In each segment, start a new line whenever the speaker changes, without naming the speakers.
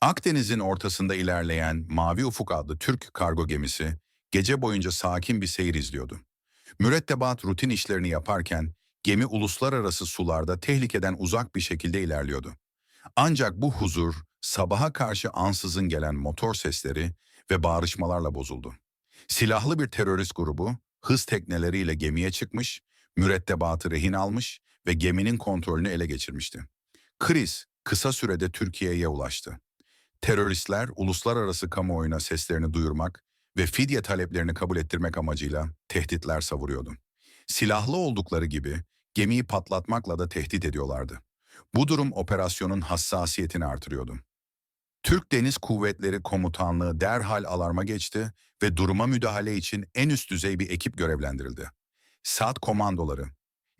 Akdeniz'in ortasında ilerleyen Mavi Ufuk adlı Türk kargo gemisi gece boyunca sakin bir seyir izliyordu. Mürettebat rutin işlerini yaparken gemi uluslararası sularda tehlikeden uzak bir şekilde ilerliyordu. Ancak bu huzur sabaha karşı ansızın gelen motor sesleri ve bağrışmalarla bozuldu. Silahlı bir terörist grubu hız tekneleriyle gemiye çıkmış, mürettebatı rehin almış ve geminin kontrolünü ele geçirmişti. Kriz kısa sürede Türkiye'ye ulaştı. Teröristler uluslararası kamuoyuna seslerini duyurmak ve fidye taleplerini kabul ettirmek amacıyla tehditler savuruyordu. Silahlı oldukları gibi gemiyi patlatmakla da tehdit ediyorlardı. Bu durum operasyonun hassasiyetini artırıyordu. Türk Deniz Kuvvetleri Komutanlığı derhal alarma geçti ve duruma müdahale için en üst düzey bir ekip görevlendirildi. SAT komandoları,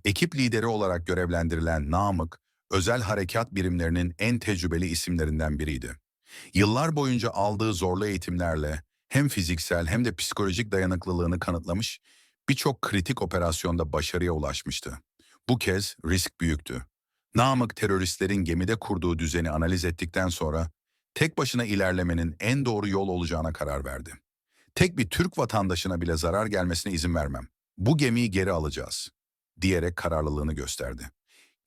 ekip lideri olarak görevlendirilen Namık, özel harekat birimlerinin en tecrübeli isimlerinden biriydi. Yıllar boyunca aldığı zorlu eğitimlerle hem fiziksel hem de psikolojik dayanıklılığını kanıtlamış, birçok kritik operasyonda başarıya ulaşmıştı. Bu kez risk büyüktü. Namık teröristlerin gemide kurduğu düzeni analiz ettikten sonra tek başına ilerlemenin en doğru yol olacağına karar verdi. Tek bir Türk vatandaşına bile zarar gelmesine izin vermem. Bu gemiyi geri alacağız, diyerek kararlılığını gösterdi.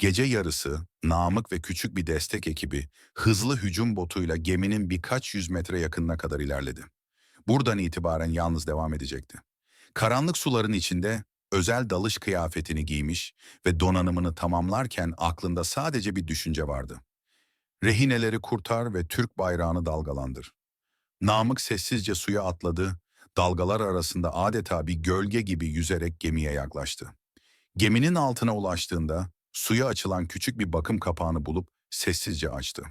Gece yarısı Namık ve küçük bir destek ekibi hızlı hücum botuyla geminin birkaç yüz metre yakınına kadar ilerledi. Buradan itibaren yalnız devam edecekti. Karanlık suların içinde özel dalış kıyafetini giymiş ve donanımını tamamlarken aklında sadece bir düşünce vardı. Rehineleri kurtar ve Türk bayrağını dalgalandır. Namık sessizce suya atladı, dalgalar arasında adeta bir gölge gibi yüzerek gemiye yaklaştı. Geminin altına ulaştığında suya açılan küçük bir bakım kapağını bulup sessizce açtı.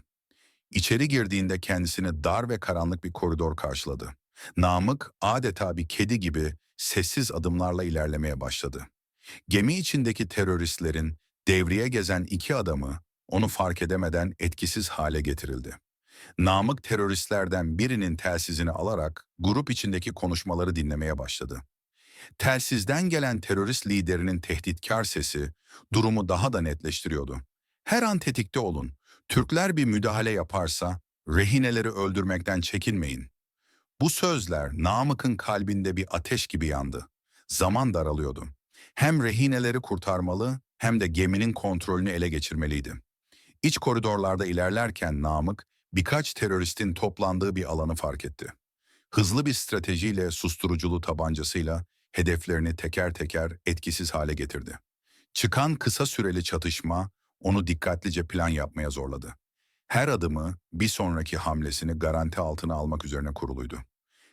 İçeri girdiğinde kendisini dar ve karanlık bir koridor karşıladı. Namık adeta bir kedi gibi sessiz adımlarla ilerlemeye başladı. Gemi içindeki teröristlerin devriye gezen iki adamı onu fark edemeden etkisiz hale getirildi. Namık teröristlerden birinin telsizini alarak grup içindeki konuşmaları dinlemeye başladı. Telsizden gelen terörist liderinin tehditkar sesi durumu daha da netleştiriyordu. Her an tetikte olun. Türkler bir müdahale yaparsa rehineleri öldürmekten çekinmeyin. Bu sözler Namık'ın kalbinde bir ateş gibi yandı. Zaman daralıyordu. Hem rehineleri kurtarmalı hem de geminin kontrolünü ele geçirmeliydi. İç koridorlarda ilerlerken Namık birkaç teröristin toplandığı bir alanı fark etti. Hızlı bir stratejiyle susturuculu tabancasıyla hedeflerini teker teker etkisiz hale getirdi. Çıkan kısa süreli çatışma onu dikkatlice plan yapmaya zorladı. Her adımı bir sonraki hamlesini garanti altına almak üzerine kuruluydu.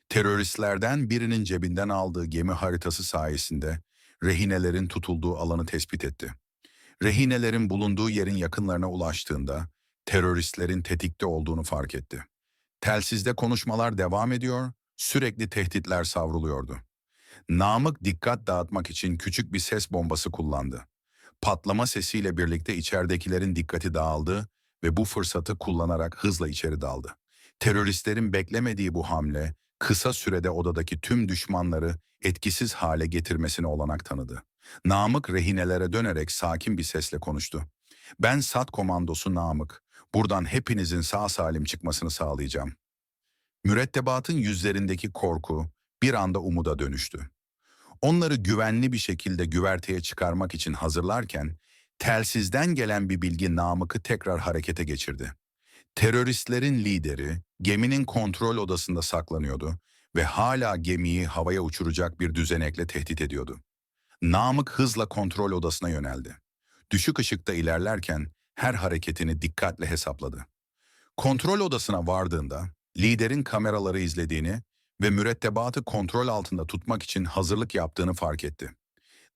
Teröristlerden birinin cebinden aldığı gemi haritası sayesinde rehinelerin tutulduğu alanı tespit etti. Rehinelerin bulunduğu yerin yakınlarına ulaştığında teröristlerin tetikte olduğunu fark etti. Telsizde konuşmalar devam ediyor, sürekli tehditler savruluyordu. Namık dikkat dağıtmak için küçük bir ses bombası kullandı. Patlama sesiyle birlikte içeridekilerin dikkati dağıldı ve bu fırsatı kullanarak hızla içeri daldı. Teröristlerin beklemediği bu hamle kısa sürede odadaki tüm düşmanları etkisiz hale getirmesine olanak tanıdı. Namık rehinelere dönerek sakin bir sesle konuştu. Ben SAT komandosu Namık. Buradan hepinizin sağ salim çıkmasını sağlayacağım. Mürettebatın yüzlerindeki korku bir anda umuda dönüştü. Onları güvenli bir şekilde güverteye çıkarmak için hazırlarken telsizden gelen bir bilgi Namık'ı tekrar harekete geçirdi. Teröristlerin lideri geminin kontrol odasında saklanıyordu ve hala gemiyi havaya uçuracak bir düzenekle tehdit ediyordu. Namık hızla kontrol odasına yöneldi. Düşük ışıkta ilerlerken her hareketini dikkatle hesapladı. Kontrol odasına vardığında liderin kameraları izlediğini ve mürettebatı kontrol altında tutmak için hazırlık yaptığını fark etti.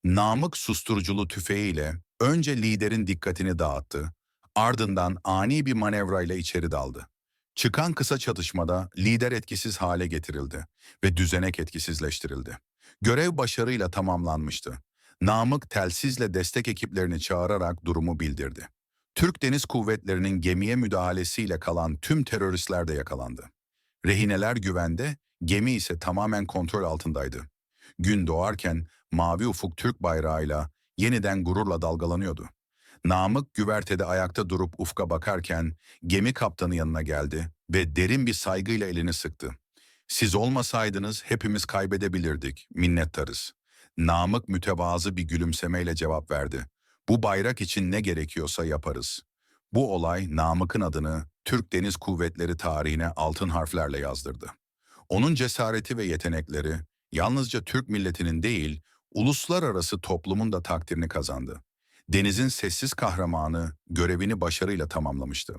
Namık susturuculu tüfeğiyle önce liderin dikkatini dağıttı, ardından ani bir manevrayla içeri daldı. Çıkan kısa çatışmada lider etkisiz hale getirildi ve düzenek etkisizleştirildi. Görev başarıyla tamamlanmıştı. Namık telsizle destek ekiplerini çağırarak durumu bildirdi. Türk Deniz Kuvvetleri'nin gemiye müdahalesiyle kalan tüm teröristler de yakalandı. Rehineler güvende, gemi ise tamamen kontrol altındaydı. Gün doğarken mavi ufuk Türk bayrağıyla yeniden gururla dalgalanıyordu. Namık güvertede ayakta durup ufka bakarken gemi kaptanı yanına geldi ve derin bir saygıyla elini sıktı. Siz olmasaydınız hepimiz kaybedebilirdik, minnettarız. Namık mütevazı bir gülümsemeyle cevap verdi. Bu bayrak için ne gerekiyorsa yaparız. Bu olay Namık'ın adını Türk Deniz Kuvvetleri tarihine altın harflerle yazdırdı. Onun cesareti ve yetenekleri yalnızca Türk milletinin değil, uluslararası toplumun da takdirini kazandı. Deniz'in sessiz kahramanı görevini başarıyla tamamlamıştı.